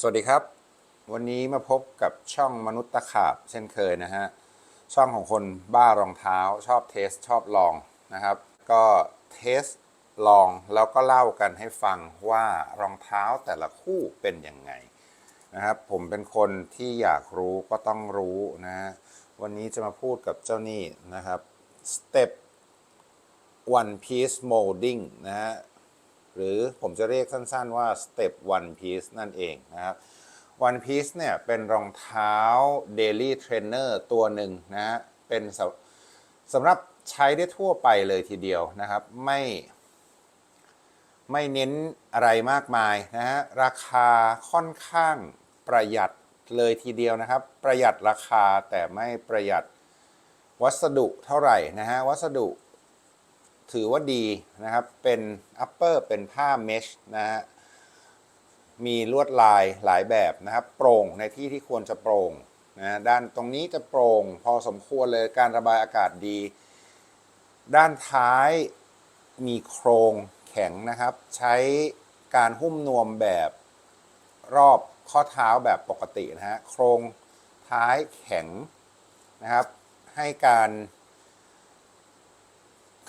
สวัสดีครับ วันนี้มาพบกับช่องมนุษย์ตะขาบเช่นเคยนะฮะ ช่องของคนบ้ารองเท้า ชอบเทส ชอบลองนะครับ ก็เทสลองแล้วก็เล่ากันให้ฟังว่ารองเท้าแต่ละคู่เป็นยังไงนะครับ ผมเป็นคนที่อยากรู้ก็ต้องรู้นะฮะวันนี้จะมาพูดกับเจ้านี่นะครับ Step One Piece Molding นะฮะ หรือผมจะเรียกสั้นๆว่า Step One Piece นั่นเองนะครับ One Piece เนี่ยเป็นรองเท้า Daily Trainer ตัวหนึ่งนะฮะเป็นสำสำหรับใช้ได้ทั่วไปเลยทีเดียวนะครับ ไม่ไม่เน้นอะไรมากมายนะฮะราคาค่อนข้างประหยัดเลยทีเดียวนะครับ ประหยัดราคาแต่ไม่ประหยัดวัสดุเท่าไหร่นะฮะวัสดุ ถือว่าดีนะครับ เป็น upper เป็นผ้าเมชนะฮะ มีลวดลายหลายแบบนะครับ โปร่งในที่ที่ควรจะโปร่งนะด้านตรงนี้จะโปร่งพอสมควรเลยการระบายอากาศดี ด้านท้ายมีโครงแข็งนะครับ ใช้การหุ้มนวมแบบรอบข้อเท้าแบบปกตินะฮะ โครงท้ายแข็งนะครับ ให้การ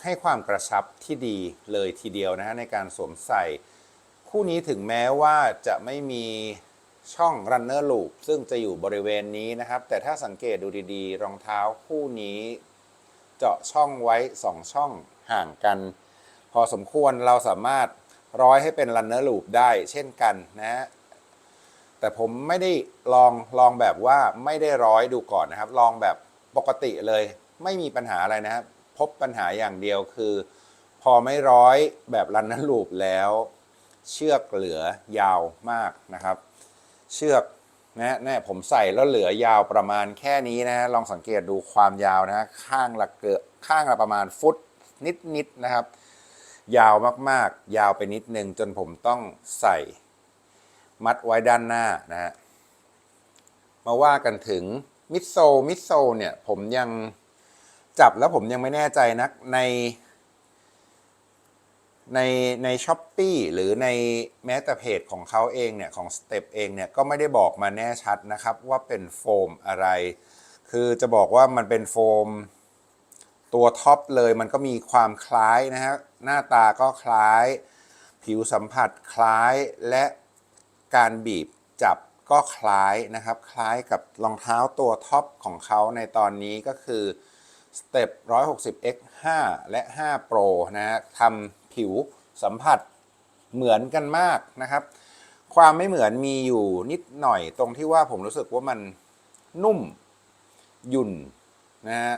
ให้ความกระชับที่ดีเลยทีเดียวนะฮะในการสวมใส่ คู่นี้ถึงแม้ว่าจะไม่มีช่อง runner loop ซึ่งจะอยู่บริเวณนี้นะครับ แต่ถ้าสังเกตดูดีๆ รองเท้าคู่นี้ เจาะช่องไว้ 2 ช่องห่างกัน พอสมควรเราสามารถร้อยให้เป็น runner loop ได้เช่นกันนะฮะแต่ผมไม่ได้ลองลองแบบว่าไม่ได้ร้อยดูก่อนนะครับ ลองแบบปกติเลย ไม่มีปัญหาอะไรนะครับ พบปัญหาอย่างเดียวคือ พอไม่ร้อยแบบรันนันลูปแล้ว เชือกเหลือยาวมากนะครับ เชือกนะเนี่ยผมใส่แล้วเหลือยาวประมาณแค่นี้นะฮะลองสังเกตดูความยาวนะฮะข้างละเกือบข้างละประมาณฟุตนิดๆนะครับ ยาวมากๆ ยาวไปนิดนึงจนผมต้องใส่มัดไว้ด้านหน้านะฮะมาว่ากันถึงมิดโซมิดโซเนี่ยผมยัง จับแล้วผมยังไม่แน่ใจนักในในในช้อปปีหรือในแม้แต่เพจของเขาเองเนี่ย ของสเต็ปเองเนี่ย ก็ไม่ได้บอกมาแน่ชัดนะครับ ว่าเป็นโฟมอะไร คือจะบอกว่ามันเป็นโฟมตัวท็อปเลยมันก็มีความคล้ายนะฮะ หน้าตาก็คล้าย ผิวสัมผัสคล้ายและการบีบจับก็คล้ายนะครับ คล้ายกับรองเท้าตัวท็อปของเขาในตอนนี้ก็คือ Step 160 X 5และ 5 Pro นะฮะทำผิวสัมผัสเหมือนกันมากนะครับ ความไม่เหมือนมีอยู่นิดหน่อยตรงที่ว่าผมรู้สึกว่ามันนุ่มหยุ่นนะฮะ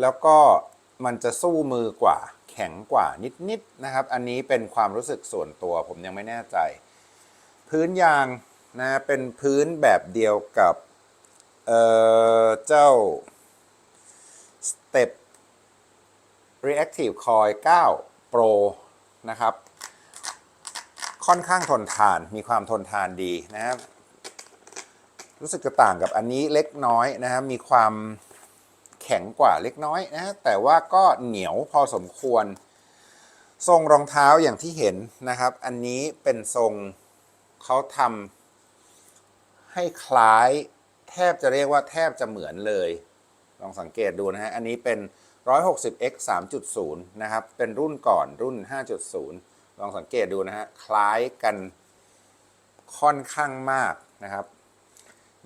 แล้วก็มันจะสู้มือกว่าแข็งกว่านิดๆนะครับ อันนี้เป็นความรู้สึกส่วนตัวผมยังไม่แน่ใจ พื้นยางนะเป็นพื้นแบบเดียวกับเอ่อเจ้า Step Reactive Coil 9 Pro นะครับ ค่อนข้างทนทานมีความทนทานดีนะครับรู้สึกจะต่างกับอันนี้เล็กน้อยนะครับมีความแข็งกว่าเล็กน้อยนะแต่ว่าก็เหนียวพอสมควร ทรงรองเท้าอย่างที่เห็นนะครับ อันนี้เป็นทรงเขาทำให้คล้ายแทบจะเรียกว่าแทบจะเหมือนเลย องสังเกตดูนะฮะ อันนี้เป็น 160x 3.0 นะครับ เป็นรุ่นก่อนรุ่น 5.0 ลองสังเกตดูนะฮะ คล้ายกันค่อนข้างมากนะครับ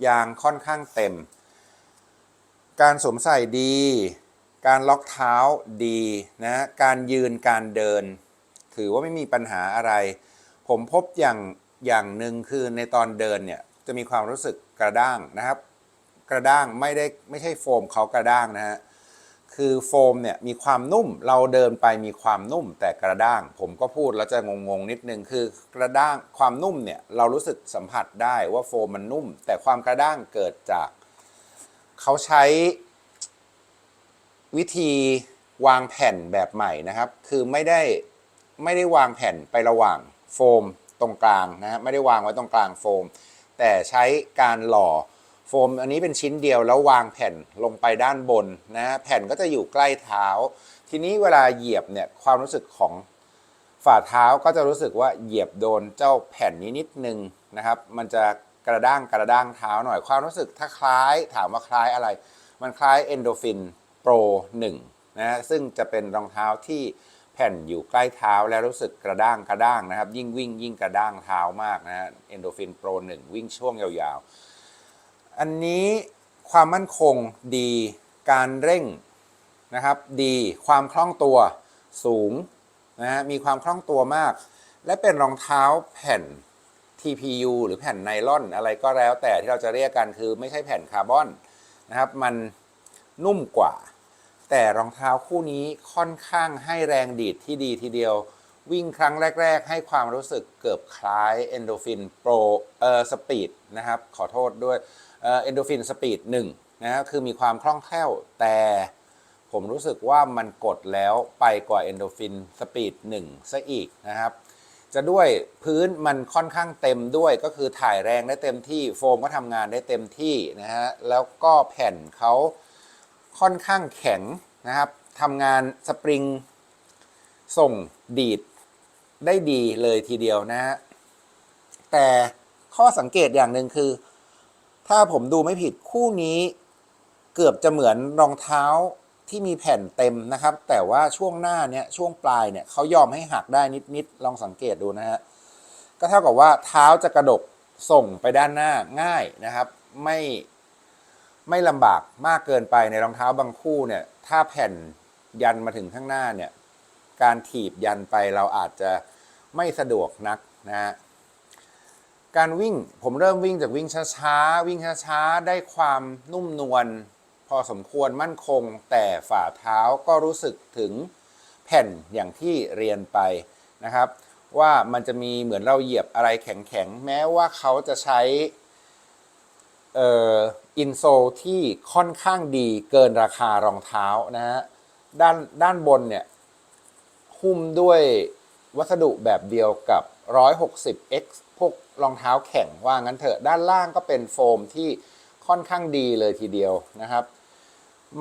ยางค่อนข้างเต็ม การสวมใส่ดี การล็อกเท้าดีนะ การยืนการเดิน ถือว่าไม่มีปัญหาอะไร ผมพบอย่างอย่างหนึ่งคือในตอนเดินเนี่ยจะมีความรู้สึกกระด้างนะครับ กระด้างไม่ได้ไม่ใช่โฟมเขากระด้างนะฮะคือโฟมเนี่ยมีความนุ่มเราเดินไปมีความนุ่มแต่กระด้าง ผมก็พูดแล้วจะงงๆนิดนึงคือกระด้างความนุ่มเนี่ยเรารู้สึกสัมผัสได้ว่าโฟมมันนุ่ม แต่ความกระด้างเกิดจาก เขาใช้ วิธีวางแผ่นแบบใหม่นะครับ คือไม่ได้ไม่ได้วางแผ่นไประหว่างโฟมตรงกลางนะฮะไม่ได้วางไว้ตรงกลางโฟม แต่ใช้การหล่อ โฟมอันนี้เป็นชิ้นเดียวแล้ววางแผ่นลงไปด้านบนนะฮะแผ่นก็จะอยู่ใกล้เท้า ทีนี้เวลาเหยียบเนี่ยความรู้สึกของฝ่าเท้าก็จะรู้สึกว่าเหยียบโดนเจ้าแผ่นนี้นิดนึงนะครับ มันจะกระด้างกระด้างเท้าหน่อยความรู้สึกถ้าคล้ายถามว่าคล้ายอะไร มันคล้าย Endorphin Pro 1นะฮะซึ่งจะเป็นรองเท้าที่แผ่นอยู่ใกล้เท้าแล้วรู้สึกกระด้างกระด้างนะครับ ยิ่งวิ่งยิ่งกระด้างเท้ามากนะฮะ Endorphin Pro 1วิ่งช่วงยาวๆ อันนี้ความมั่นคงดีการเร่งนะครับ ดีความคล่องตัวสูงนะฮะมีความคล่องตัวมาก และเป็นรองเท้าแผ่น TPU หรือแผ่นไนลอน อะไรก็แล้วแต่ที่เราจะเรียกกันคือไม่ใช่แผ่นคาร์บอนนะครับ มันนุ่มกว่า แต่รองเท้าคู่นี้ค่อนข้างให้แรงดีดที่ดีทีเดียว วิ่งครั้งแรก ๆ ให้ความรู้สึกเกือบคล้าย Endorphin Pro เอ่อ Speed นะครับ ขอโทษด้วย เอ่อ Endorphin Speed 1นะครับคือมีความคล่องแคล่ว แต่ผมรู้สึกว่ามันกดแล้วไปกว่า Endorphin Speed 1ซะอีกนะครับ จะด้วยพื้นมันค่อนข้างเต็มด้วยก็คือถ่ายแรงได้เต็มที่โฟมก็ทำงานได้เต็มที่นะฮะแล้วก็แผ่นเขาค่อนข้างแข็งนะครับทำงานสปริงส่งดีดได้ดีเลยทีเดียวนะฮะแต่ข้อสังเกตอย่างหนึ่งคือ ถ้าผมดูไม่ผิดคู่นี้เกือบจะเหมือนรองเท้าที่มีแผ่นเต็มนะครับ แต่ว่าช่วงหน้าเนี่ยช่วงปลายเนี่ยเขายอมให้หักได้นิดๆลองสังเกตดูนะฮะก็เท่ากับว่าเท้าจะกระดกส่งไปด้านหน้าง่ายนะครับ ไม่ไม่ลำบากมากเกินไปในรองเท้าบางคู่เนี่ยถ้าแผ่นยันมาถึงข้างหน้าเนี่ยการถีบยันไปเราอาจจะไม่สะดวกนักนะฮะ การวิ่งผมเริ่มวิ่งจากวิ่งช้าๆ วิ่งช้าๆ ได้ความนุ่มนวลพอสมควรมั่นคง แต่ฝ่าเท้าก็รู้สึกถึงแผ่นอย่างที่เรียนไปนะครับ ว่ามันจะมีเหมือนเราเหยียบอะไรแข็งๆ แม้ว่าเขาจะใช้เอ่ออินโซที่ค่อนข้างดีเกินราคารองเท้านะฮะด้านด้านบนเนี่ยหุ้มด้วยวัสดุแบบเดียวกับ 160x พวกรองเท้าแข็งว่างั้นเถอะด้านล่างก็เป็นโฟมที่ค่อนข้างดีเลยทีเดียวนะครับ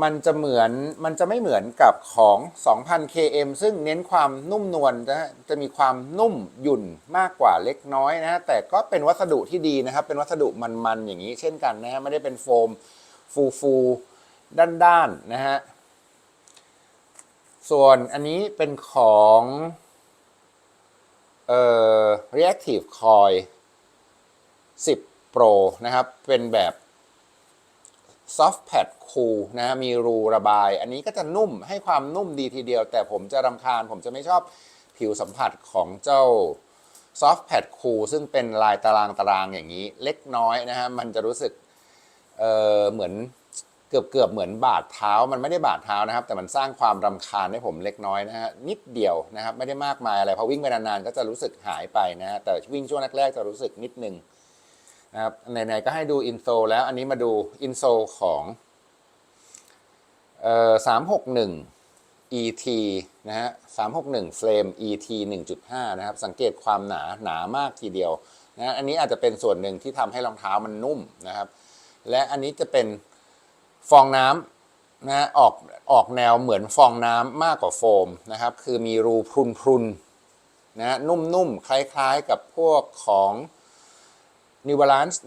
มันจะเหมือนมันจะไม่เหมือนกับของ 2,000 km ซึ่งเน้นความนุ่มนวลนะจะมีความนุ่มหยุ่นมากกว่าเล็กน้อยนะฮะแต่ก็เป็นวัสดุที่ดีนะครับ เป็นวัสดุมันๆอย่างนี้เช่นกันนะฮะไม่ได้เป็นโฟมฟูฟูๆด้านๆนะฮะส่วนอันนี้เป็นของ เอ่อ reactive coil 10 Pro นะครับ เป็นแบบ soft pad cool นะ มีรูระบาย อันนี้ก็จะนุ่มให้ความนุ่มดีทีเดียว แต่ผมจะรำคาญ ผมจะไม่ชอบผิวสัมผัสของเจ้า soft pad cool ซึ่งเป็นลายตารางตารางอย่างนี้ เล็กน้อยนะฮะ มันจะรู้สึก เออเหมือน เกือบเกือบเหมือนบาดเท้ามันไม่ได้บาดเท้านะครับ แต่มันสร้างความรำคาญให้ผมเล็กน้อยนะฮะนิดเดียวนะครับไม่ได้มากมายอะไรพอวิ่งไปนานๆก็จะรู้สึกหายไปนะฮะแต่วิ่งช่วงแรกๆจะรู้สึกนิดนึงนะครับไหนๆก็ให้ดูอินโซแล้วอันนี้มาดูอินโซของเอ่อสามหกหนึ่ง ET นะฮะ361 Flame ET 1.5 นะครับ สังเกตความหนาหนามากทีเดียวนะอันนี้อาจจะเป็นส่วนหนึ่งที่ทำให้รองเท้ามันนุ่มนะครับ และอันนี้จะเป็น ฟองน้ำนะออกออกแนวเหมือนฟองน้ำมากกว่าโฟมนะครับ คือมีรูพรุนพรุนนะนุ่มๆ คล้ายๆกับพวกของ New Balance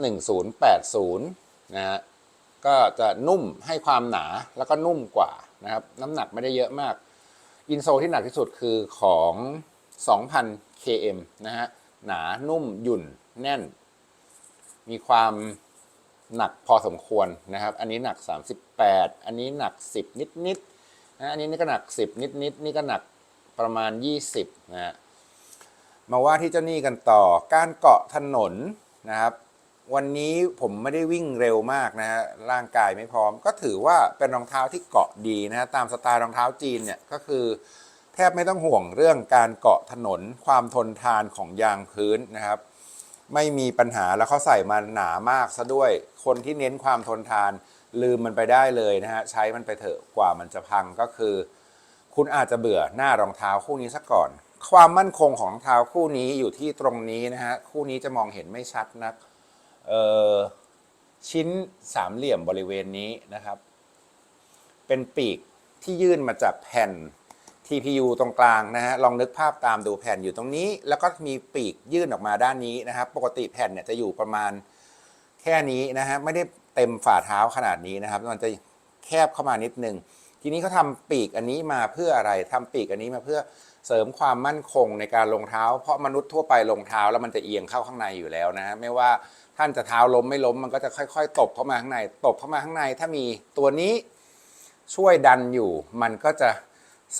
1080นะฮะก็จะนุ่มให้ความหนาแล้วก็นุ่มกว่านะครับน้ำหนักไม่ได้เยอะมาก อินโซที่หนักที่สุดคือของ 2,000 km นะฮะหนานุ่มหยุ่นแน่น มีความ หนักพอสมควรนะครับ อันนี้หนัก 38 อันนี้หนัก 10 นิดๆนนะอันนี้นี่ก็หนัก 10 นิดๆนนี่ก็หนักประมาณ 20นะฮะมาว่าที่เจ้านี่กันต่อการเกาะถนนนะครับ วันนี้ผมไม่ได้วิ่งเร็วมากนะฮะร่างกายไม่พร้อม ก็ถือว่าเป็นรองเท้าที่เกาะดีนะฮะตามสไตล์รองเท้าจีนเนี่ยก็คือแทบไม่ต้องห่วงเรื่องการเกาะถนนความทนทานของยางพื้นนะครับ ไม่มีปัญหาแล้วเขาใส่มันหนามากซะด้วย คนที่เน้นความทนทาน ลืมมันไปได้เลยนะฮะ ใช้มันไปเถอะกว่ามันจะพังก็คือ คุณอาจจะเบื่อหน้ารองเท้าคู่นี้ซะก่อน ความมั่นคงของรองเท้าคู่นี้อยู่ที่ตรงนี้นะฮะ คู่นี้จะมองเห็นไม่ชัดนักเออชิ้นสามเหลี่ยมบริเวณนี้นะครับ เป็นปีกที่ยื่นมาจากแผ่น TPU ตรงกลางนะฮะลองนึกภาพตามดูแผ่นอยู่ตรงนี้ แล้วก็มีปีกยื่นออกมาด้านนี้นะครับ ปกติแผ่นเนี่ยจะอยู่ประมาณแค่นี้นะฮะไม่ได้เต็มฝ่าเท้าขนาดนี้นะครับ มันจะแคบเข้ามานิดนึงทีนี้เขาทำปีกอันนี้มาเพื่ออะไรทำปีกอันนี้มาเพื่อเสริมความมั่นคงในการลงเท้า เพราะมนุษย์ทั่วไปลงเท้าแล้วมันจะเอียงเข้าข้างในอยู่แล้วนะไม่ว่าท่านจะเท้าล้มไม่ล้มมันก็จะค่อย ๆ ตบเข้ามาข้างใน ตบเข้ามาข้างใน ถ้ามีตัวนี้ช่วยดันอยู่มันก็จะ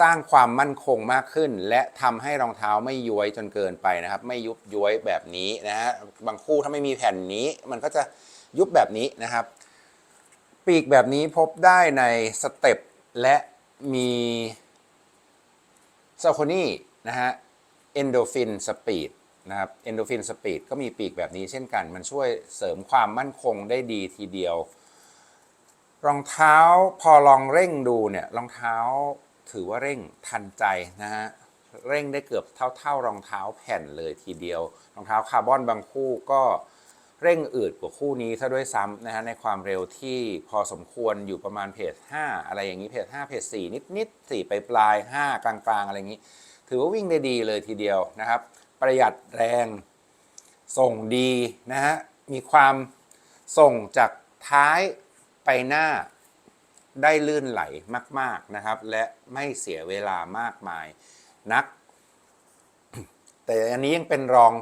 สร้างความมั่นคงมากขึ้น และทำให้รองเท้าไม่ย้วยจนเกินไปนะครับ ไม่ยุบย้วยแบบนี้นะฮะบางคู่ถ้าไม่มีแผ่นนี้ มันก็จะยุบแบบนี้นะครับ ปีกแบบนี้พบได้ในสเต็ปและมีซาโคนี่นะฮะเอนโดฟินสปีดนะครับเอนโดฟินสปีดก็มีปีกแบบนี้เช่นกัน มันช่วยเสริมความมั่นคงได้ดีทีเดียว รองเท้าพอลองเร่งดูเนี่ยรองเท้า ถือว่าเร่งทันใจนะฮะเร่งได้เกือบเท่าๆรองเท้าแผ่นเลยทีเดียว รองเท้าคาร์บอนบางคู่ก็เร่งอืดกว่าคู่นี้ซะด้วยซ้ำนะฮะในความเร็วที่พอสมควรอยู่ประมาณเพจ5อะไรอย่างนี้เพจ5เพจ4นิดนิดๆ4ไปปลาย 5 กลางๆ อะไรอย่างนี้ ถือว่าวิ่งได้ดีเลยทีเดียวนะครับ ประหยัดแรงส่งดีนะฮะมีความส่งจากท้ายไปหน้า ได้ลื่นไหลมาก ๆนะครับ และไม่เสียเวลามากมายนัก แต่อันนี้ยังเป็นรอง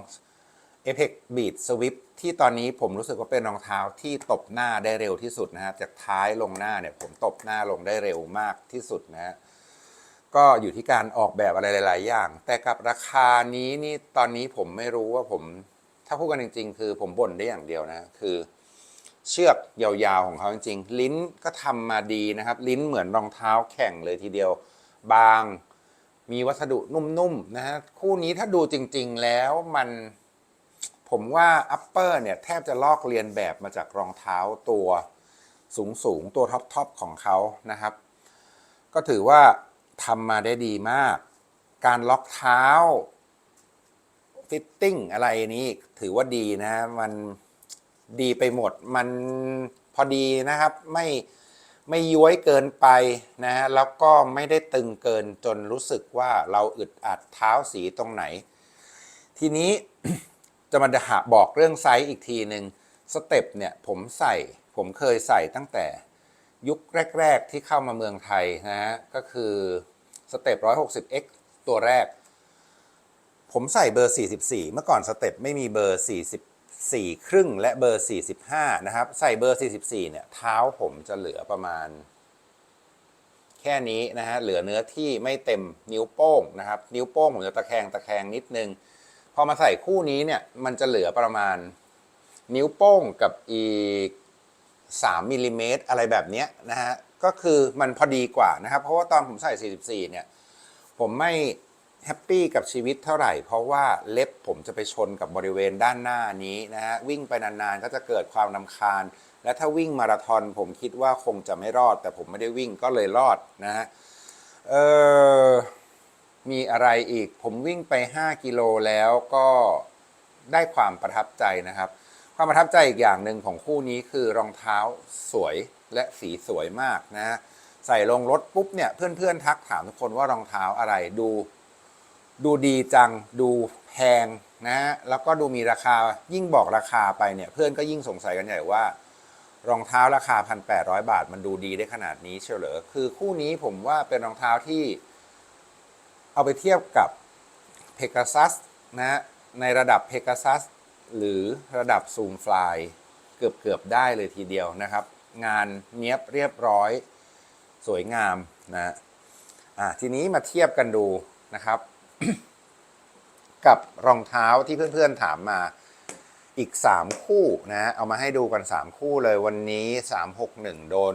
Apex Beat Swift ที่ตอนนี้ผมรู้สึกว่าเป็นรองเท้าที่ตบหน้าได้เร็วที่สุดนะฮะจากท้ายลงหน้าเนี่ยผมตบหน้าลงได้เร็วมากที่สุดนะฮะก็อยู่ที่การออกแบบอะไรหลาย ๆ อย่าง แต่กับราคานี้นี่ตอนนี้ผมไม่รู้ว่าผม ถ้าพูดกันจริง ๆ คือผมบ่นได้อย่างเดียวนะ คือ เชือกยาวๆของเขาจริงๆ ลิ้นก็ทำมาดีนะครับ ลิ้นเหมือนรองเท้าแข่งเลยทีเดียว บาง มีวัสดุนุ่มๆนะฮะคู่นี้ถ้าดูจริง ๆแล้วมันผมว่าอัปเปอร์เนี่ยแทบจะลอกเลียนแบบมาจากรองเท้าตัวสูงๆตัวท็อปๆของเขานะครับ ก็ถือว่าทำมาได้ดีมาก การล็อกเท้า ฟิตติ้งอะไรนี้ถือว่าดีนะมัน ดีไปหมด มันพอดีนะครับไม่ไม่ย้วยเกินไปนะแล้วก็ไม่ได้ตึงเกินจนรู้สึกว่าเราอึดอัดเท้าสีตรงไหน ทีนี้จะมาหาบอกเรื่องไซส์อีกทีหนึ่งสเต็ปเนี่ยผมใส่ผมเคยใส่ตั้งแต่ยุคแรก ๆ ที่เข้ามาเมืองไทยนะฮะก็คือสเต็ป 160x ตัวแรก ผมใส่เบอร์ 44 เมื่อก่อนสเต็ปไม่มีเบอร์ 4 ครึ่งและเบอร์ 45 นะครับ ใส่เบอร์ 44 เนี่ย เท้าผมจะเหลือประมาณ แค่นี้นะฮะ เหลือเนื้อที่ไม่เต็มนิ้วโป้งนะครับ นิ้วโป้งผมจะตะแคงตะแคงนิดนึง พอมาใส่คู่นี้เนี่ย มันจะเหลือประมาณนิ้วโป้งกับอีก 3มิลลิเมตรอะไรแบบนี้นะฮะ ก็คือมันพอดีกว่านะครับ เพราะว่าตอนผมใส่ 44 เนี่ย ผมไม่ แฮปปี้กับชีวิตเท่าไหร่ เพราะว่าเล็บผมจะไปชนกับบริเวณด้านหน้านี้นะฮะวิ่งไปนานๆก็จะเกิดความนำคาญ และถ้าวิ่งมาราธอนผมคิดว่าคงจะไม่รอด แต่ผมไม่ได้วิ่งก็เลยรอดนะฮะเออมีอะไรอีกผมวิ่งไป 5 กิโลแล้วก็ได้ความประทับใจนะครับ ความประทับใจอีกอย่างหนึ่งของคู่นี้คือรองเท้าสวยและสีสวยมากนะฮะใส่ลงรถปุ๊บเนี่ยเพื่อนๆทักถามทุกคนว่ารองเท้าอะไรดู ดูดีจังดูแพงนะฮะแล้วก็ดูมีราคายิ่งบอกราคาไปเนี่ยเพื่อนก็ยิ่งสงสัยกันใหญ่ว่ารองเท้าราคา 1,800 บาท มันดูดีได้ขนาดนี้เชียวเหรอคือคู่นี้ผมว่าเป็นรองเท้าที่เอาไปเทียบกับ p e g a s u s นะฮะในระดับ p e g a s u s หรือระดับ Zoom Fly เกือบเกือบได้เลยทีเดียวนะครับ งานเนี้ยบเรียบร้อยสวยงามนะอะทีนี้มาเทียบกันดูนะครับ กับรองเท้าที่เพื่อนๆถามมาอีก 3 คู่นะเอามาให้ดูกัน 3 คู่เลยวันนี้ 361 โดน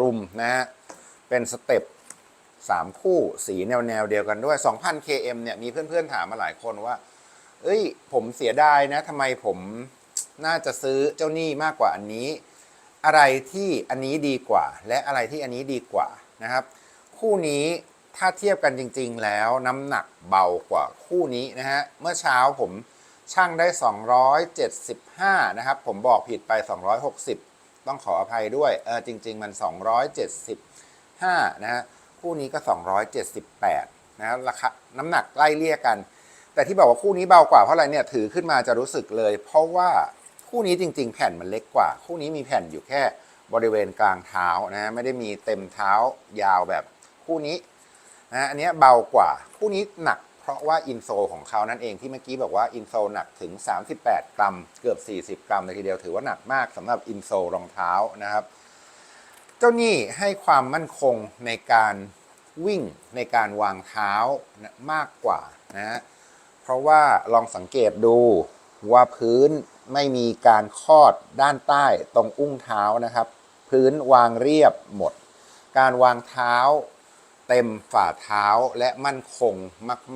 รุมนะฮะเป็นสเต็ป3 คู่สีแนวแนวเดียวกันด้วย 2,000 km เนี่ยมีเพื่อนๆถามมาหลายคนว่า เอ้ย ผมเสียดายนะทำไมผมน่าจะซื้อเจ้านี่มากกว่าอันนี้ อะไรที่อันนี้ดีกว่า และอะไรที่อันนี้ดีกว่านะครับ คู่นี้ ถ้าเทียบกันจริง ๆ แล้วน้ำหนักเบากว่าคู่นี้นะฮะ เมื่อเช้าผมช่างได้ 275 นะครับ ผมบอกผิดไป 260 ต้องขออภัยด้วย เออจริง ๆ มัน 275 นะฮะ คู่นี้ก็ 278 นะครับราคาน้ำหนักไล่เลี่ยกัน แต่ที่บอกว่าคู่นี้เบากว่าเพราะอะไรเนี่ยถือขึ้นมาจะรู้สึกเลย เพราะว่าคู่นี้จริง ๆ แผ่นมันเล็กกว่า คู่นี้มีแผ่นอยู่แค่บริเวณกลางเท้านะไม่ได้มีเต็มเท้ายาวแบบคู่นี้ นะอันนี้เบากว่า คู่นี้หนักเพราะว่าอินโซของเขานั่นเองที่เมื่อกี้บอกว่าอินโซหนักถึง 38 กรัม เกือบ 40 กรัมเลยทีเดียวถือว่าหนักมากสำหรับอินโซรองเท้านะครับ เจ้านี่ให้ความมั่นคงในการวิ่งในการวางเท้ามากกว่านะฮะเพราะว่าลองสังเกตดูว่าพื้นไม่มีการคอดด้านใต้ตรงอุ้งเท้านะครับ พื้นวางเรียบหมด การวางเท้า เต็มฝ่าเท้าและมั่นคง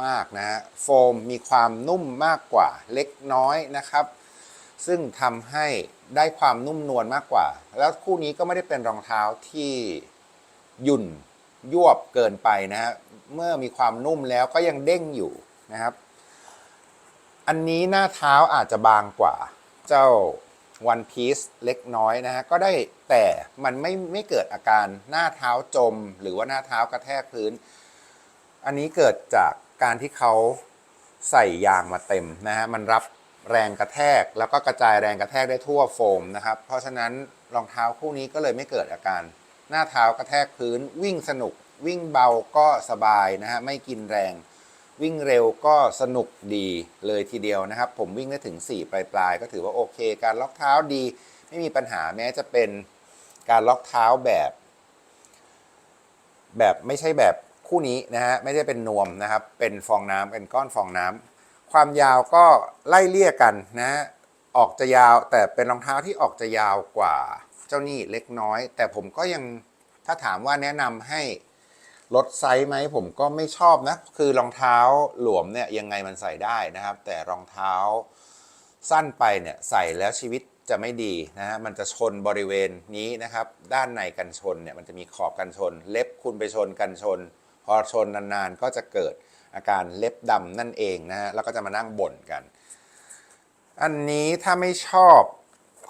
มากๆนะฮะโฟมมีความนุ่มมากกว่าเล็กน้อยนะครับ ซึ่งทำให้ได้ความนุ่มนวลมากกว่า แล้วคู่นี้ก็ไม่ได้เป็นรองเท้าที่หยุ่นยวบเกินไปนะฮะเมื่อมีความนุ่มแล้วก็ยังเด้งอยู่นะครับ อันนี้หน้าเท้าอาจจะบางกว่า เจ้า One Piece เล็กน้อยนะฮะก็ได้แต่มันไม่ไม่เกิดอาการหน้าเท้าจม หรือว่าหน้าเท้ากระแทกพื้น อันนี้เกิดจากการที่เขาใส่ยางมาเต็มนะฮะมันรับแรงกระแทกแล้วก็กระจายแรงกระแทกได้ทั่วโฟมนะครับ เพราะฉะนั้นรองเท้าคู่นี้ก็เลยไม่เกิดอาการ หน้าเท้ากระแทกพื้นวิ่งสนุก วิ่งเบาก็สบายนะฮะไม่กินแรง วิ่งเร็วก็สนุกดีเลยทีเดียวนะครับ ผมวิ่งได้ถึง 4 ปลายปลายๆก็ถือว่าโอเค การล็อกเท้าดี ไม่มีปัญหาแม้จะเป็นการล็อกเท้าแบบ แบบไม่ใช่แบบคู่นี้นะฮะไม่ได้เป็นนวมนะครับ เป็นฟองน้ำเป็นก้อนฟองน้ำความยาวก็ไล่เลี่ยกันนะฮะออกจะยาวแต่เป็นรองเท้าที่ออกจะยาวกว่าเจ้านี่เล็กน้อย แต่ผมก็ยังถ้าถามว่าแนะนำให้ ลดไซส์ไหมผมก็ไม่ชอบนะ คือรองเท้าหลวมเนี่ยยังไงมันใส่ได้นะครับ แต่รองเท้าสั้นไปเนี่ยใส่แล้วชีวิตจะไม่ดีนะฮะมันจะชนบริเวณนี้นะครับ ด้านในกันชนเนี่ยมันจะมีขอบกันชน เล็บคุณไปชนกันชน พอชนนานๆก็จะเกิดอาการเล็บดำนั่นเองนะฮะแล้วก็จะมานั่งบ่นกัน อันนี้ถ้าไม่ชอบ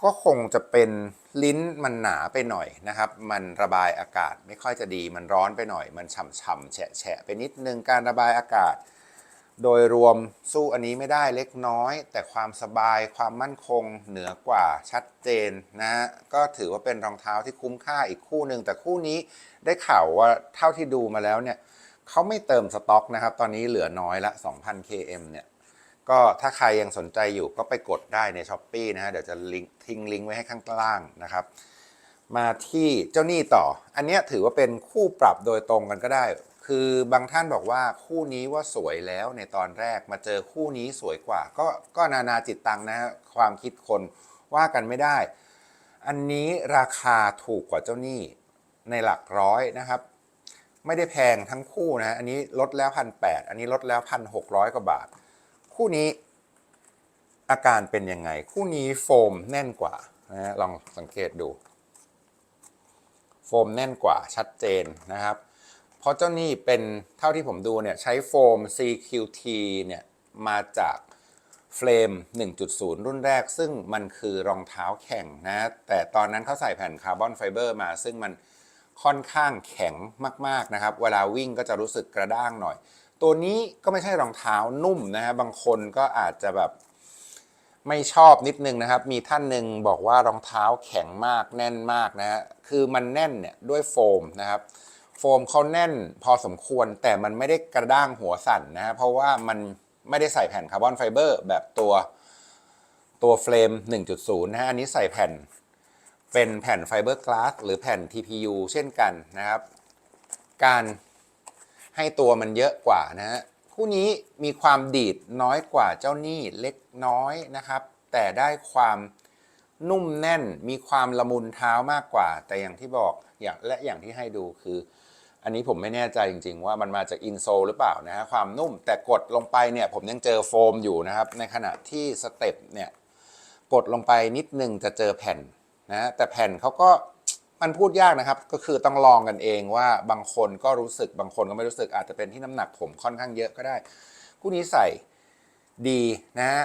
ก็คงจะเป็นลิ้นมันหนาไปหน่อยนะครับ มันระบายอากาศไม่ค่อยจะดี มันร้อนไปหน่อย มันฉ่ำๆแฉะๆไปนิดนึงการระบายอากาศ โดยรวมสู้อันนี้ไม่ได้เล็กน้อย แต่ความสบายความมั่นคงเหนือกว่าชัดเจนนะฮะก็ถือว่าเป็นรองเท้าที่คุ้มค่าอีกคู่หนึ่งแต่คู่นี้ได้ข่าวว่าเท่าที่ดูมาแล้วเนี่ยเขาไม่เติมสต็อกนะครับ ตอนนี้เหลือน้อยละ 2,000 km เนี่ย ก็ถ้าใครยังสนใจอยู่ก็ไปกดได้ใน s h อ p e e นะฮะเดี๋ยวจะลิงก์ทิ้งลิงก์ไว้ให้ข้างล่างนะครับ มาที่เจ้าหนี้ต่อ อันนี้ถือว่าเป็นคู่ปรับโดยตรงกันก็ได้ คือบางท่านบอกว่าคู่นี้ว่าสวยแล้วในตอนแรกมาเจอคู่นี้สวยกว่า ก็ก็นานาจิตตังนะฮะความคิดคนว่ากันไม่ได้ อันนี้ราคาถูกกว่าเจ้าหนี้ในหลักร้อยนะครับ ไม่ได้แพงทั้งคู่นะอันนี้ลดแล้วพันแอันนี้ลดแล้วพันหกร้อยกว่าบาท คู่นี้อาการเป็นยังไง คู่นี้โฟมแน่นกว่านะฮะลองสังเกตดู โฟมแน่นกว่าชัดเจนนะครับ เพราะเจ้านี่เป็นเท่าที่ผมดูเนี่ยใช้โฟม CQT เนี่ยมาจากเฟรม 1.0 รุ่นแรก ซึ่งมันคือรองเท้าแข่งนะ แต่ตอนนั้นเขาใส่แผ่นคาร์บอนไฟเบอร์มา ซึ่งมันค่อนข้างแข็งมาก ๆ นะครับ เวลาวิ่งก็จะรู้สึกกระด้างหน่อย ตัวนี้ก็ไม่ใช่รองเท้านุ่มนะฮะบางคนก็อาจจะแบบไม่ชอบนิดนึงนะครับ มีท่านหนึ่งบอกว่ารองเท้าแข็งมากแน่นมากนะฮะคือมันแน่นเนี่ยด้วยโฟมนะครับ โฟมเขาแน่นพอสมควรแต่มันไม่ได้กระด้างหัวสั่นนะฮะเพราะว่ามันไม่ได้ใส่แผ่นคาร์บอนไฟเบอร์แบบตัวตัวเฟรม 1.0 นะฮะอันนี้ใส่แผ่นเป็นแผ่นไฟเบอร์กลาสหรือแผ่น TPU เช่นกันนะครับ การ ให้ตัวมันเยอะกว่านะฮะคู่นี้มีความดีดน้อยกว่าเจ้าหนี้เล็กน้อยนะครับ แต่ได้ความนุ่มแน่นมีความละมุนเท้ามากกว่า แต่อย่างที่บอกอย่างและอย่างที่ให้ดูคือ อันนี้ผมไม่แน่ใจจริง ๆ ว่ามันมาจากอินโซลหรือเปล่านะฮะความนุ่มแต่กดลงไปเนี่ยผมยังเจอโฟมอยู่นะครับ ในขณะที่สเต็ปเนี่ยกดลงไปนิดนึงจะเจอแผ่นนะแต่แผ่นเขาก็ มันพูดยากนะครับ ก็คือต้องลองกันเองว่าบางคนก็รู้สึกบางคนก็ไม่รู้สึกอาจจะเป็นที่น้ำหนักผมค่อนข้างเยอะก็ได้คู่นี้ใส่ดีนะฮะ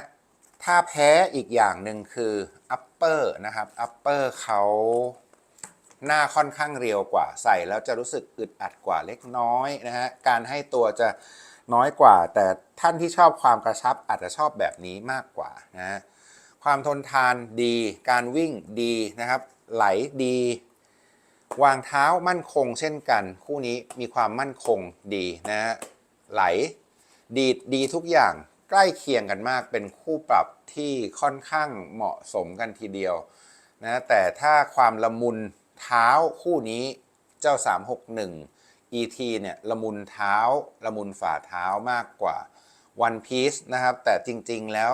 ถ้าแพ้อีกอย่างหนึ่งคือ upper นะครับ upper เขาหน้าค่อนข้างเรียวกว่าใส่แล้วจะรู้สึกอึดอัดกว่าเล็กน้อยนะฮะการให้ตัวจะน้อยกว่า แต่ท่านที่ชอบความกระชับอาจจะชอบแบบนี้มากกว่านะฮะความทนทานดี การวิ่งดีนะครับ ไหลดี วางเท้ามั่นคงเช่นกัน คู่นี้มีความมั่นคงดีนะฮะไหลดีดดีทุกอย่างใกล้เคียงกันมากเป็นคู่ปรับที่ค่อนข้างเหมาะสมกันทีเดียวนะแต่ถ้าความละมุนเท้าคู่นี้เจ้า 361 ET เนี่ยละมุนเท้าละมุนฝ่าเท้ามากกว่า One Piece นะครับ แต่จริงๆแล้ว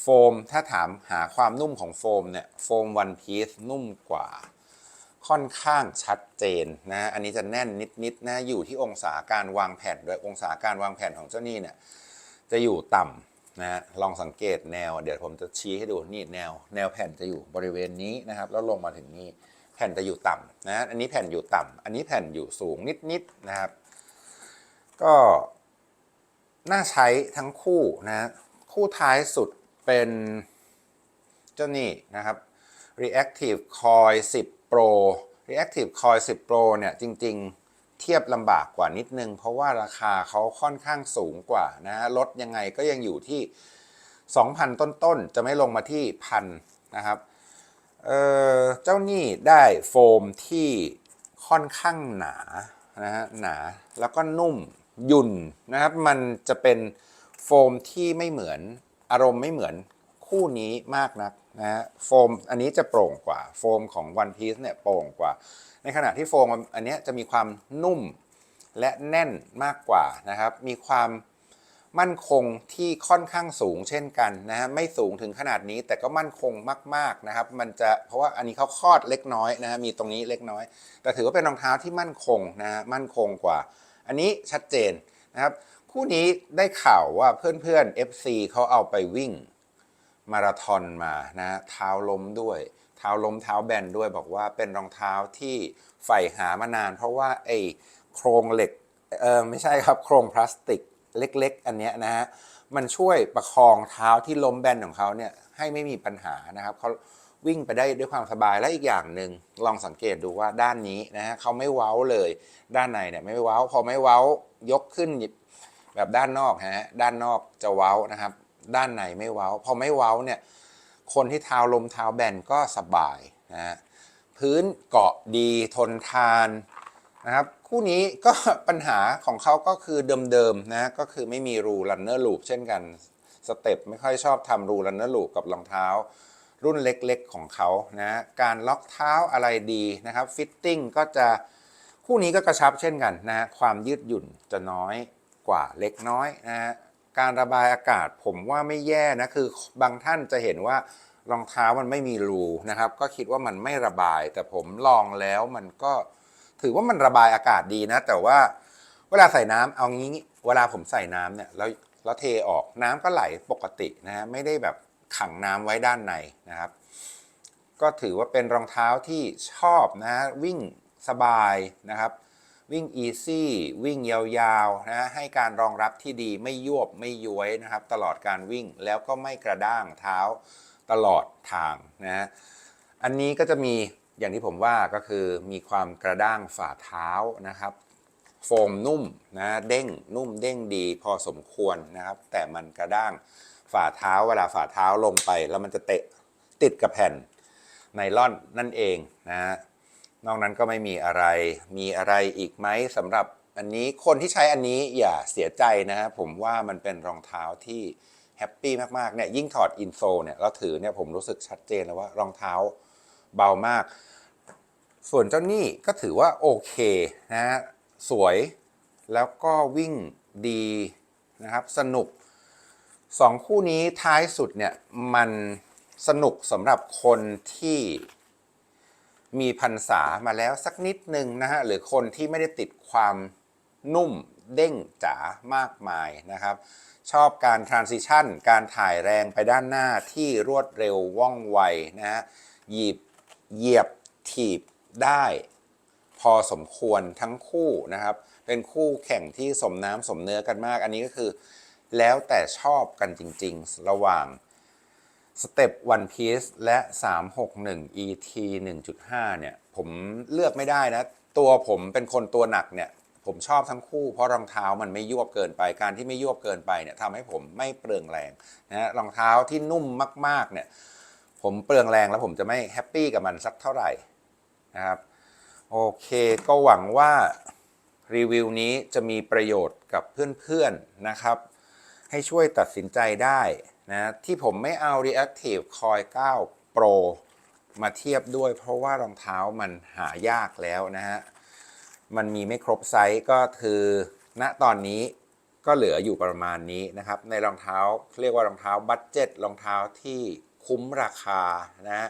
โฟมถ้าถามหาความนุ่มของโฟมเนี่ยโฟม One Piece นุ่มกว่า ค่อนข้างชัดเจนนะอันนี้จะแน่นนิดๆนะอยู่ที่องศาการวางแผ่นโดยองศาการวางแผ่นของเจ้านี่เนี่ยจะอยู่ต่ำนะลองสังเกตแนว เดี๋ยวผมจะชี้ให้ดูนี่แนว แนวแผ่นจะอยู่บริเวณนี้นะครับ แล้วลงมาถึงนี่แผ่นจะอยู่ต่ำนะอันนี้แผ่นอยู่ต่ำอันนี้แผ่นอยู่สูงนิดๆนะครับ ก็น่าใช้ทั้งคู่นะคู่ท้ายสุดเป็นเจ้านี่นะครับ Reactive Coil 10 Pro Reactive Coil 10 Pro เนี่ยจริง ๆ เทียบลำบากกว่านิดนึง เพราะว่าราคาเขาค่อนข้างสูงกว่านะฮะลดยังไงก็ยังอยู่ที่ 2,000 ต้นๆ จะไม่ลงมาที่พันนะครับเเจ้านี่ได้โฟมที่ค่อนข้างหนานะฮะหนาแล้วก็นุ่มยุ่นนะครับ มันจะเป็นโฟมที่ไม่เหมือนอารมณ์ไม่เหมือน คู่นี้มากนักนะฮะโฟมอันนี้จะโปร่งกว่าโฟมของ One Piece เนี่ยโปร่งกว่า ในขณะที่โฟมอันนี้จะมีความนุ่มและแน่นมากกว่านะครับ มีความมั่นคงที่ค่อนข้างสูงเช่นกันนะฮะไม่สูงถึงขนาดนี้แต่ก็มั่นคงมาก ๆนะครับ มันจะเพราะว่าอันนี้เขาคลอดเล็กน้อยนะฮะมีตรงนี้เล็กน้อย แต่ถือว่าเป็นรองเท้าที่มั่นคงนะฮะมั่นคงกว่า อันนี้ชัดเจนนะครับ คู่นี้ได้ข่าวว่าเพื่อนๆ FC เขาเอาไปวิ่ง มาราธอนมานะเท้าล้มด้วย เท้าล้มเท้าแบนด้วยบอกว่าเป็นรองเท้าที่ใฝ่หามานาน เพราะว่าไอ้โครงเหล็กเออไม่ใช่ครับโครงพลาสติกเล็ก ๆ อันเนี้ยนะฮะมันช่วยประคองเท้าที่ล้มแบนของเขาเนี่ยให้ไม่มีปัญหานะครับเขาวิ่งไปได้ด้วยความสบายและอีกอย่างหนึ่งลองสังเกตดูว่าด้านนี้นะฮะเขาไม่เว้าเลย ด้านในเนี่ยไม่เว้า พอไม่เว้ายกขึ้นแบบด้านนอกฮะด้านนอกจะเว้านะครับ ด้านในไม่เว้า พอไม่เว้าเนี่ยคนที่เท้าลมเท้าแบนก็สบายนะฮะพื้นเกาะดีทนทานนะครับคู่นี้ก็ปัญหาของเขาก็คือเดิมๆนะก็คือไม่มีรูรันเนอร์ลูปเช่นกันสเต็ปไม่ค่อยชอบทำรูรันเนอร์ลูปกับรองเท้า รุ่นเล็กๆของเขานะการล็อกเท้าอะไรดีนะครับฟิตติ้งก็จะคู่นี้ก็กระชับเช่นกันนะฮะความยืดหยุ่นจะน้อยกว่าเล็กน้อยนะฮะ การระบายอากาศผมว่าไม่แย่นะคือบางท่านจะเห็นว่ารองเท้ามันไม่มีรูนะครับ ก็คิดว่ามันไม่ระบาย แต่ผมลองแล้วมันก็ถือว่ามันระบายอากาศดีนะ แต่ว่าเวลาใส่น้ำเอางี้เวลาผมใส่น้ำเนี่ยแล้วแล้วเทออกน้ำก็ไหลปกตินะฮะไม่ได้แบบขังน้ำไว้ด้านในนะครับ ก็ถือว่าเป็นรองเท้าที่ชอบนะฮะวิ่งสบายนะครับ วิ่ง easy วิ่งยาวๆนะให้การรองรับที่ดีไม่ยวบไม่ย้วยนะครับ ตลอดการวิ่งแล้วก็ไม่กระด้างเท้าตลอดทางนะฮะอันนี้ก็จะมีอย่างที่ผมว่าก็คือมีความกระด้างฝ่าเท้านะครับ โฟมนุ่มนะเด้งนุ่มเด้งดีพอสมควรนะครับ แต่มันกระด้างฝ่าเท้าเวลาฝ่าเท้าลงไป แล้วมันจะเตะติดกับแผ่นไนลอนนั่นเองนะฮะ นอกนั้นก็ไม่มีอะไร มีอะไรอีกไหมสำหรับอันนี้คนที่ใช้อันนี้อย่าเสียใจนะฮะผมว่ามันเป็นรองเท้าที่แฮปปี้มากๆเนี่ยยิ่งถอดอินโซเนี่ยเราถือเนี่ยผมรู้สึกชัดเจนเลยว่ารองเท้าเบามาก ส่วนเจ้านี่ก็ถือว่าโอเคนะฮะสวยแล้วก็วิ่งดีนะครับสนุกสองคู่นี้ท้ายสุดเนี่ยมันสนุกสำหรับคนที่ มีพรรษามาแล้วสักนิดหนึ่งนะฮะหรือคนที่ไม่ได้ติดความนุ่มเด้งจ๋ามากมายนะครับ ชอบการ transition การถ่ายแรงไปด้านหน้าที่รวดเร็วว่องไวนะฮะหยิบเหยียบถีบได้ พอสมควรทั้งคู่นะครับ เป็นคู่แข่งที่สมน้ำสมเนื้อกันมาก อันนี้ก็คือ แล้วแต่ชอบกันจริง ๆ ระหว่าง สเต็ป One Piece และ 361 ET 1.5 เนี่ย ผมเลือกไม่ได้นะ ตัวผมเป็นคนตัวหนักเนี่ย ผมชอบทั้งคู่เพราะรองเท้ามันไม่ยวบเกินไป การที่ไม่ยวบเกินไปเนี่ยทำให้ผมไม่เปลืองแรงนะฮะรองเท้าที่นุ่มมาก ๆ เนี่ย ผมเปลืองแรงแล้วผมจะไม่แฮปปี้กับมันสักเท่าไหร่นะครับโอเคก็หวังว่ารีวิวนี้จะมีประโยชน์กับเพื่อน ๆ นะครับ ให้ช่วยตัดสินใจได้ นะที่ผมไม่เอา Reactive Coil 9 Pro มาเทียบด้วย เพราะว่ารองเท้ามันหายากแล้วนะฮะ มันมีไม่ครบไซส์ก็คือณตอนนี้ก็เหลืออยู่ประมาณนี้นะครับ ในรองเท้าเรียกว่ารองเท้าบัตเจ็ตรองเท้าที่คุ้มราคานะฮะ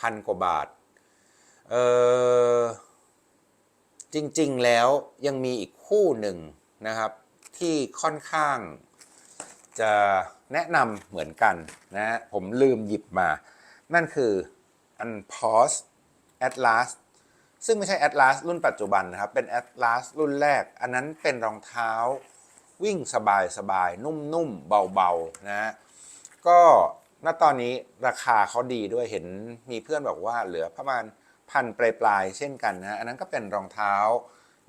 พันกว่าบาท เออจริงๆแล้วยังมีอีกคู่หนึ่งนะครับ ที่ค่อนข้างจะ แนะนำเหมือนกันนะฮะผมลืมหยิบมา นั่นคือ Unpause Atlas ซึ่งไม่ใช่ Atlas รุ่นปัจจุบันนะครับ เป็น Atlas รุ่นแรก อันนั้นเป็นรองเท้าวิ่งสบายสบายๆนุ่มๆ เบาๆนะฮะก็ณตอนนี้ราคาเขาดีด้วยเห็นมีเพื่อนบอกว่าเหลือประมาณพันปลายๆ เช่นกันนะ อันนั้นก็เป็นรองเท้า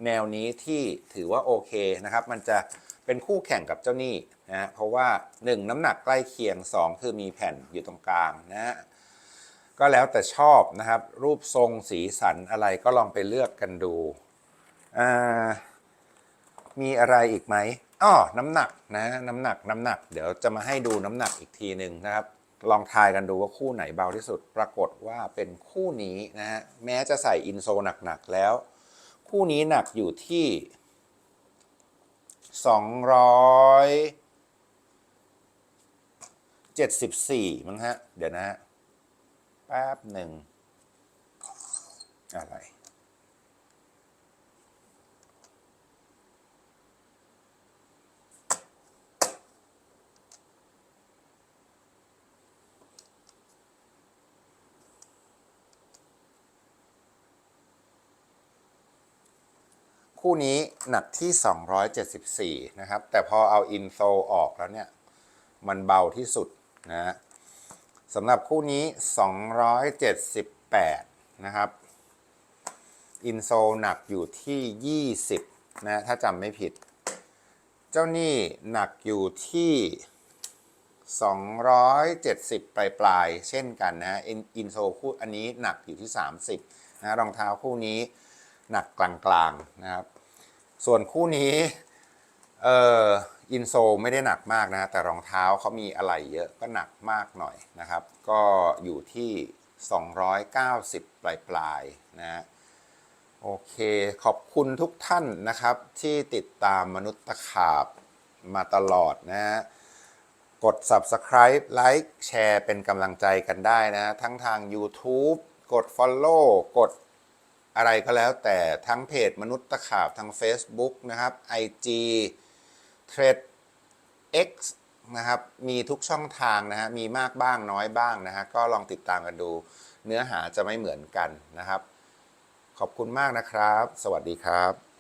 แนวนี้ที่ถือว่าโอเคนะครับ มันจะ เป็นคู่แข่งกับเจ้านี่นะเพราะว่า 1 น้ำหนักใกล้เคียง 2 คือมีแผ่นอยู่ตรงกลางนะก็แล้วแต่ชอบนะครับ รูปทรงสีสันอะไรก็ลองไปเลือกกันดูมีอะไรอีกไหมอ้อน้ำหนักนะน้ำหนักน้ำหนัก เดี๋ยวจะมาให้ดูน้ำหนักอีกทีหนึ่งนะครับ ลองทายกันดูว่าคู่ไหนเบาที่สุด ปรากฏว่าเป็นคู่นี้นะฮะแม้จะใส่อินโซหนักๆแล้ว คู่นี้หนักอยู่ที่ 274 มั้งฮะ เดี๋ยวนะฮะแป๊บหนึ่งอะไร คู่นี้หนักที่ 274 นะครับ แต่พอเอาอินโซออกแล้วเนี่ย มันเบาที่สุดนะฮะสำหรับคู่นี้ 278 นะครับ อินโซหนักอยู่ที่ 20 นะ ถ้าจำไม่ผิด เจ้านี่หนักอยู่ที่ 270 ปลายปลายๆเช่นกันนะอินอินโซคู่อันนี้หนักอยู่ที่ 30 นะรองเท้าคู่นี้หนักกลางๆนะครับ ส่วนคู่นี้เอ่ออินโซไม่ได้หนักมากนะ แต่รองเท้าเขามีอะไรเยอะก็หนักมากหน่อยนะครับ ก็อยู่ที่ 290 ปลายปลายๆนะฮะโอเคขอบคุณทุกท่านนะครับ ที่ติดตามมนุษย์ตะขาบมาตลอดนะฮะกด subscribe ไลค์แชร์เป็นกำลังใจกันได้นะ ทั้งทาง YouTube กด Follow กด อะไรก็แล้วแต่ทั้งเพจมนุษย์ตะขาบทั้ง Facebook นะครับ IG t r a d X นะครับ มีทุกช่องทางนะฮะ มีมากบ้างน้อยบ้างนะฮะ ก็ลองติดตามกันดู เนื้อหาจะไม่เหมือนกันนะครับ ขอบคุณมากนะครับ สวัสดีครับ